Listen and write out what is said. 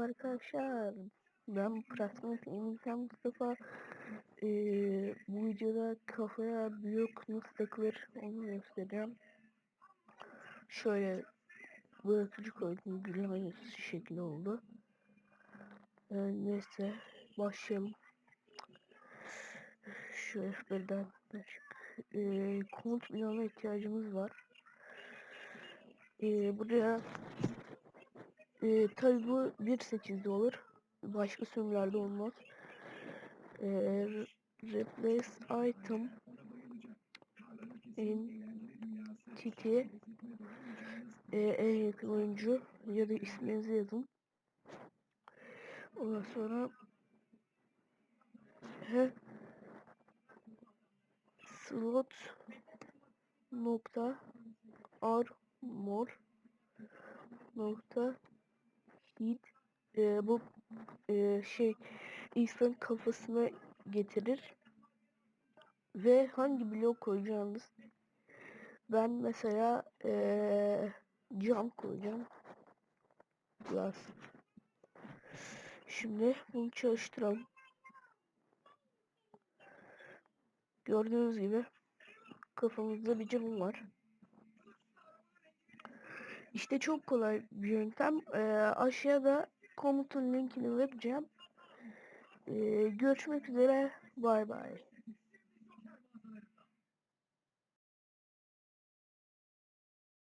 arkadaşlar. Ben Prasmet İmkan Mustafa. Ee, bu videoda kafaya büyük nasıl takılır onu göstereceğim. Şöyle bırakıcı koydum. Aynısı şekli oldu. Ee, neyse başlayalım. Şu F1'den ee, komut bloğuna ihtiyacımız var. Ee, buraya ee, tabi bu 1.8'de olur. Başka sürümlerde olmaz. Ee, replace item entity ee, en yakın oyuncu ya da isminizi yazın. Ondan sonra he, slot nokta armor nokta hit e, bu e, şey insanın kafasına getirir ve hangi blok koyacağınız ben mesela e, cam koyacağım. Biraz. Şimdi bunu çalıştıralım. Gördüğünüz gibi kafamızda bir cam var işte çok kolay bir yöntem. Ee, aşağıda komutun linkini vereceğim. Ee, görüşmek üzere. Bay bay.